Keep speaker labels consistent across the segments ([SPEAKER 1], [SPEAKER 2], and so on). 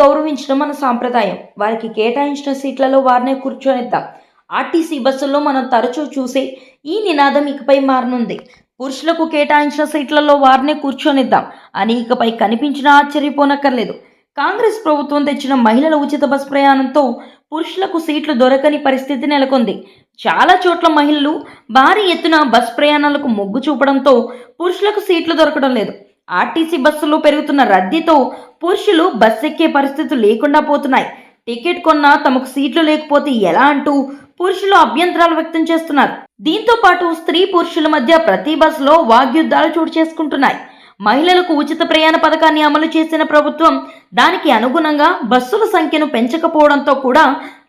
[SPEAKER 1] గౌరవించడం మన సాంప్రదాయం. వారికి కేటాయించిన సీట్లలో వారినే కూర్చొనిద్దాం. ఆర్టీసీ బస్సుల్లో మనం తరచూ చూసే ఈ నినాదం ఇకపై మారనుంది. పురుషులకు కేటాయించిన సీట్లలో వారినే కూర్చొనిద్దాం. అని ఇకపై కనిపించినా ఆశ్చర్యపోనక్కర్లేదు. కాంగ్రెస్ ప్రభుత్వం తెచ్చిన మహిళల ఉచిత బస్ ప్రయాణంతో పురుషులకు సీట్లు దొరకని పరిస్థితి నెలకొంది. చాలా చోట్ల మహిళలు భారీ ఎత్తున బస్ ప్రయాణాలకు మొగ్గు చూపడంతో పురుషులకు సీట్లు దొరకడం లేదు. ఆర్టీసీ బస్సుల్లో పెరుగుతున్న రద్దీతో పురుషులు బస్ ఎక్కే పరిస్థితులు లేకుండా పోతున్నాయి. టికెట్ కొన్నా తమకు సీట్లు లేకపోతే ఎలా అంటూ పురుషులు అభ్యంతరాలు వ్యక్తం చేస్తున్నారు. దీంతో పాటు స్త్రీ పురుషుల మధ్య ప్రతి బస్సులో వాగ్యుద్ధాలు చోటు చేసుకుంటున్నాయి. మహిళలకు ఉచిత ప్రయాణ పథకాన్ని అమలు చేసిన ప్రభుత్వం దానికి అనుగుణంగా బస్సుల సంఖ్యను పెంచకపోవడంతో కూడా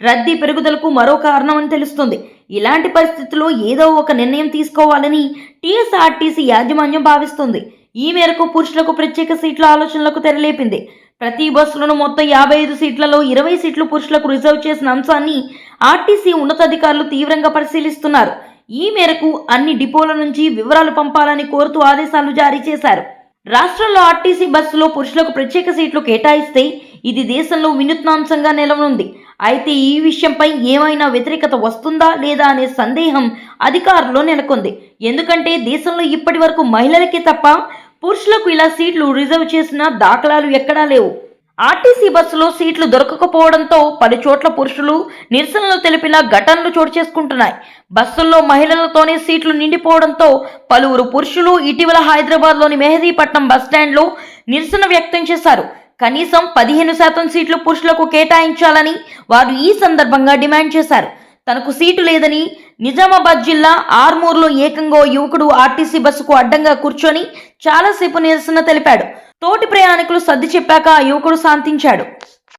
[SPEAKER 1] రద్దీ పెరుగుదలకు మరో కారణం అని తెలుస్తుంది. ఇలాంటి పరిస్థితుల్లో ఏదో ఒక నిర్ణయం తీసుకోవాలని టీఎస్ఆర్టీసీ యాజమాన్యం భావిస్తుంది. ఈ మేరకు పురుషులకు ప్రత్యేక సీట్ల ఆలోచనలకు తెరలేపింది. ప్రతి బస్సులను మొత్తం యాభై ఐదు సీట్లలో ఇరవై సీట్లు పురుషులకు రిజర్వ్ చేసిన అంశాన్ని ఆర్టీసీ ఉన్నతాధికారులు తీవ్రంగా పరిశీలిస్తున్నారు. ఈ మేరకు అన్ని డిపోల నుంచి వివరాలు పంపాలని కోరుతూ ఆదేశాలు జారీ చేశారు. రాష్ట్రంలో ఆర్టీసీ బస్సులో పురుషులకు ప్రత్యేక సీట్లు కేటాయిస్తే ఇది దేశంలో వినూత్నాంశంగా నిలవనుంది. అయితే ఈ విషయంపై ఏమైనా వ్యతిరేకత వస్తుందా లేదా అనే సందేహం అధికారుల్లో నెలకొంది. ఎందుకంటే దేశంలో ఇప్పటి వరకు మహిళలకే తప్ప పురుషులకు ఇలా సీట్లు రిజర్వ్ చేసిన దాఖలాలు ఎక్కడా లేవు. ఆర్టీసీ బస్సులో సీట్లు దొరకకపోవడంతో పలు చోట్ల పురుషులు నిరసనలు తెలిపిన ఘటనలు చోటు చేసుకుంటున్నాయి. బస్సుల్లో మహిళలతోనే సీట్లు నిండిపోవడంతో పలువురు పురుషులు ఇటీవల హైదరాబాద్లోని మెహదీపట్నం బస్టాండ్లో నిరసన వ్యక్తం చేశారు. కనీసం పదిహేను శాతం సీట్లు పురుషులకు కేటాయించాలని వారు ఈ సందర్భంగా డిమాండ్ చేశారు. తనకు సీటు లేదని నిజామాబాద్ జిల్లా ఆర్మూర్లో ఏకంగా యువకుడు ఆర్టీసీ బస్సుకు అడ్డంగా కూర్చొని చాలాసేపు నిరసన తెలిపాడు. తోటి ప్రయాణికులు సర్ది చెప్పాక ఆ యువకుడు శాంతించాడు.